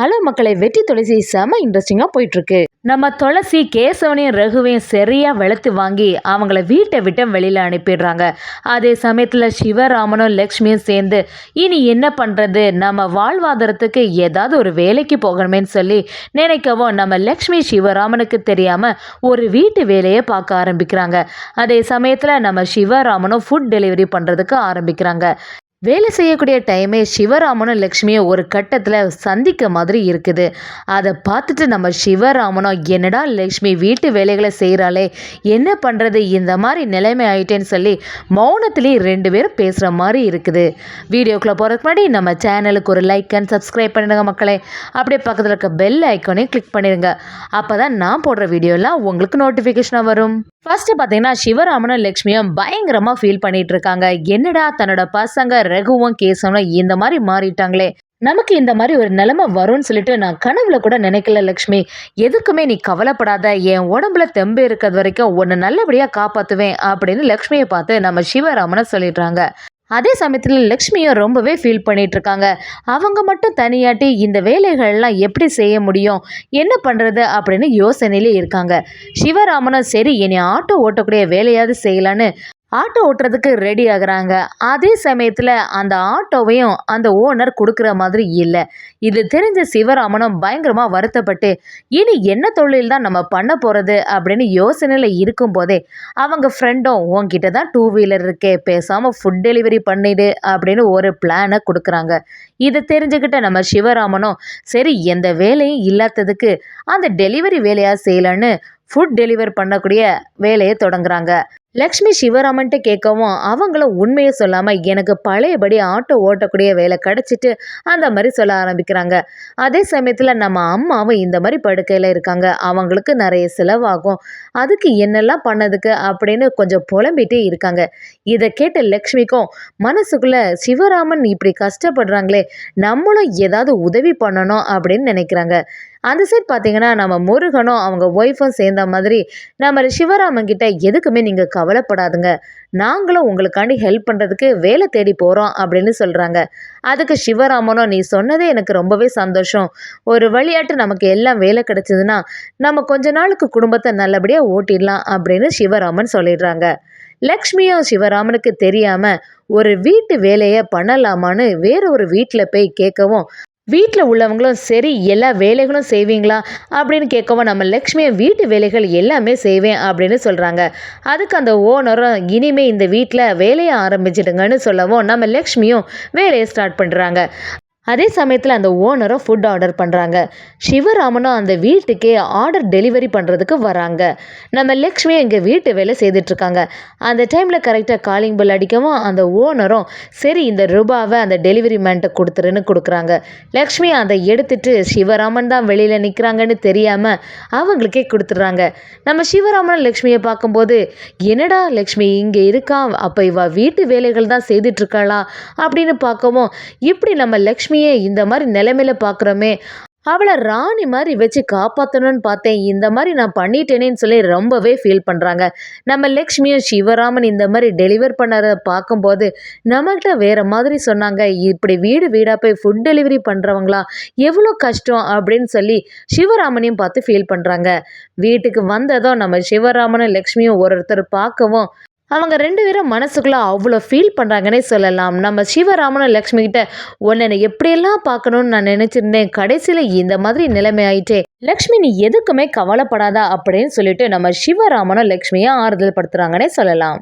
Hello மக்களை வெற்றி துளசி செம இன்ட்ரெஸ்டிங்காக போயிட்டுருக்கு. நம்ம துளசி கேசவனையும் ரகுவையும் சரியாக வெளுத்து வாங்கி அவங்கள வீட்டை விட்டு வெளியில் அனுப்பிடுறாங்க. அதே சமயத்தில் சிவராமனும் லக்ஷ்மியும் சேர்ந்து இனி என்ன பண்ணுறது நம்ம வாழ்வாதாரத்துக்கு ஏதாவது ஒரு வேலைக்கு போகணுமேன்னு சொல்லி நினைக்கவும் நம்ம லக்ஷ்மி சிவராமனுக்கு தெரியாமல் ஒரு வீட்டு வேலையை பார்க்க ஆரம்பிக்கிறாங்க. அதே சமயத்தில் நம்ம சிவராமனும் ஃபுட் டெலிவரி பண்ணுறதுக்கு ஆரம்பிக்கிறாங்க. வேலை செய்யக்கூடிய டைமே சிவராமனும் லக்ஷ்மியும் ஒரு கட்டத்தில் சந்திக்க மாதிரி இருக்குது. அதை பார்த்துட்டு நம்ம சிவராமனும் என்னடா லக்ஷ்மி வீட்டு வேலைகளை செய்கிறாளே என்ன பண்ணுறது இந்த மாதிரி நிலைமை ஆயிட்டேன்னு சொல்லி மௌனத்திலேயே ரெண்டு பேரும் பேசுகிற மாதிரி இருக்குது. வீடியோக்குள்ளே போகிறதுக்கு முன்னாடி நம்ம சேனலுக்கு ஒரு லைக் அண்ட் சப்ஸ்கிரைப் பண்ணிடுங்க மக்களே. அப்படியே பக்கத்தில் இருக்க பெல் ஐக்கானையும் கிளிக் பண்ணிடுங்க. அப்போ தான் நான் போடுற வீடியோலாம் உங்களுக்கு நோட்டிஃபிகேஷனாக வரும். ஃபஸ்ட்டு பார்த்தீங்கன்னா சிவராமனும் லக்ஷ்மியும் பயங்கரமாக ஃபீல் பண்ணிகிட்டு இருக்காங்க. என்னடா தன்னோட பசங்க ரகுவும் கேசவனும் இந்த மாதிரி மாறிட்டாங்களே. நமக்கு இந்த மாதிரி ஒரு நிலைமை வரும்னு சொல்லிட்டு நான் கனவுல கூட நினைக்கல லக்ஷ்மி. எதுக்குமே நீ கவலைப்படாத என் உடம்புல தெம்பு இருக்கிறது வரைக்கும் உன்னை நல்லபடியாக காப்பாற்றுவேன் அப்படின்னு லக்ஷ்மியை பார்த்து நம்ம சிவராமனை சொல்லிடுறாங்க. அதே சமயத்தில் லக்ஷ்மியும் ரொம்பவே ஃபீல் பண்ணிட்டு இருக்காங்க அவங்க மட்டும் தனியாட்டி இந்த வேலைகள்லாம் எப்படி செய்ய முடியும் என்ன பண்ணுறது அப்படின்னு யோசனையிலே இருக்காங்க. சிவராமனும் சரி என்னை ஆட்டோ ஓட்டக்கூடிய வேலையாவது செய்யலான்னு ஆட்டோ ஓட்டுறதுக்கு ரெடி ஆகுறாங்க. அதே சமயத்தில் அந்த ஆட்டோவையும் அந்த ஓனர் கொடுக்குற மாதிரி இல்லை. இது தெரிஞ்ச சிவராமனும் பயங்கரமாக வருத்தப்பட்டு இனி என்ன தொழில் தான் நம்ம பண்ண போகிறது அப்படின்னு யோசனையில் இருக்கும் போதே அவங்க ஃப்ரெண்டும் உன்கிட்ட தான் டூ வீலர் இருக்கே பேசாமல் ஃபுட் டெலிவரி பண்ணிடு அப்படின்னு ஒரு பிளானை கொடுக்குறாங்க. இதை தெரிஞ்சுக்கிட்ட நம்ம சிவராமனும் சரி எந்த வேலையும் இல்லாததுக்கு அந்த டெலிவரி வேலையாக செய்யலான்னு ஃபுட் டெலிவர் பண்ணக்கூடிய வேலையை தொடங்குறாங்க. லக்ஷ்மி சிவராமன்ட்டு கேட்கவும் அவங்களும் உண்மையை சொல்லாமல் எனக்கு பழையபடி ஆட்டோ ஓட்டக்கூடிய வேலை கிடச்சிட்டு அந்த மாதிரி சொல்ல ஆரம்பிக்கிறாங்க. அதே சமயத்தில் நம்ம அம்மாவும் இந்த மாதிரி படுக்கையில் இருக்காங்க. அவங்களுக்கு நிறைய செலவாகும். அதுக்கு என்னெல்லாம் பண்ணதுக்கு அப்படின்னு கொஞ்சம் புலம்பிட்டே இருக்காங்க. இதை கேட்ட லக்ஷ்மிக்கும் மனசுக்குள்ளே சிவராமன் இப்படி கஷ்டப்படுறாங்களே நம்மளும் ஏதாவது உதவி பண்ணணும் அப்படின்னு நினைக்கிறாங்க. அந்த சைட் பார்த்தீங்கன்னா நம்ம முருகனும் அவங்க ஒய்ஃபும் சேர்ந்த மாதிரி நம்ம சிவராமன் கிட்ட எதுக்குமே நீங்கள் கவலைப்படாதுங்க. நாங்களும் உங்களுக்காண்டி ஹெல்ப் பண்ணுறதுக்கு வேலை தேடி போகிறோம் அப்படின்னு சொல்கிறாங்க அதுக்கு சிவராமனும் நீ சொன்னதே எனக்கு ரொம்பவே சந்தோஷம். ஒரு வழியாட்டு நமக்கு எல்லாம் வேலை கிடச்சிதுன்னா நம்ம கொஞ்ச நாளுக்கு குடும்பத்தை நல்லபடியாக ஓட்டிடலாம் அப்படின்னு சிவராமன் சொல்லிடுறாங்க. லக்ஷ்மியும் சிவராமனுக்கு தெரியாமல் ஒரு வீட்டு வேலையை பண்ணலாமான்னு வேற ஒரு வீட்டில் போய் கேட்கவும் வீட்டில் உள்ளவங்களும் சரி எல்லா வேலைகளும் செய்வீங்களா? அப்படின்னு கேட்கவும் நம்ம லக்ஷ்மியை வீட்டு வேலைகள் எல்லாமே செய்வேன் அப்படின்னு சொல்கிறாங்க அதுக்கு அந்த ஓனரும் இனிமே இந்த வீட்டில் வேலையை ஆரம்பிச்சிடுங்கன்னு சொல்லவும் நம்ம லக்ஷ்மியும் வேலையை ஸ்டார்ட் பண்ணுறாங்க அதே சமயத்தில் அந்த ஓனரும் ஃபுட் ஆர்டர் பண்ணுறாங்க சிவராமனும் அந்த வீட்டுக்கே ஆர்டர் டெலிவரி பண்ணுறதுக்கு வராங்க. நம்ம லக்ஷ்மி எங்கள் வீட்டு வேலை செய்துட்ருக்காங்க அந்த டைமில் கரெக்டாக காலிங் பில் அடிக்கவும் அந்த ஓனரும் சரி இந்த ரூபாவை அந்த டெலிவரி மேன்ட்ட கொடுத்துருன்னு கொடுக்குறாங்க. லக்ஷ்மி அதை எடுத்துட்டு சிவராமன் தான் வெளியில் நிற்கிறாங்கன்னு தெரியாமல் அவங்களுக்கே கொடுத்துட்றாங்க. நம்ம சிவராமன் லக்ஷ்மியை பார்க்கும்போது என்னடா லக்ஷ்மி இங்கே இருக்கா? அப்போ இவா வீட்டு வேலைகள் தான் செய்துட்ருக்காளா அப்படின்னு பார்க்கவும் இப்படி நம்ம லக்ஷ்மி லக்ஷ்மியே இந்த மாதிரி நிலைமையில பார்க்குறோமே அவளை ராணி மாதிரி வச்சு காப்பாற்றணும்னு பார்த்தேன். இந்த மாதிரி நான் பண்ணிட்டேனேன்னு சொல்லி ரொம்பவே ஃபீல் பண்ணுறாங்க நம்ம லக்ஷ்மியும் சிவராமன் இந்த மாதிரி டெலிவர் பண்ணறத பார்க்கும்போது நம்மகிட்ட வேறு மாதிரி சொன்னாங்க. இப்படி வீடு வீடாக போய் ஃபுட் டெலிவரி பண்ணுறவங்களா எவ்வளோ கஷ்டம் அப்படின்னு சொல்லி சிவராமனையும் பார்த்து ஃபீல் பண்ணுறாங்க வீட்டுக்கு வந்ததும் நம்ம சிவராமனும் லக்ஷ்மியும் ஒருத்தர் பார்க்கவும் அவங்க ரெண்டு பேரும் மனசுக்குள்ளே அவ்வளோ ஃபீல் பண்ணுறாங்கன்னே சொல்லலாம். நம்ம சிவராமனும் லக்ஷ்மி கிட்ட உன்னை எப்படியெல்லாம் பார்க்கணும்னு நான் நினச்சிருந்தேன். கடைசியில் இந்த மாதிரி நிலைமை ஆயிட்டே. லக்ஷ்மி நீ எதுக்குமே கவலைப்படாதா அப்படின்னு சொல்லிட்டு நம்ம சிவராமனும் லக்ஷ்மியை ஆறுதல் படுத்துகிறாங்கன்னே சொல்லலாம்.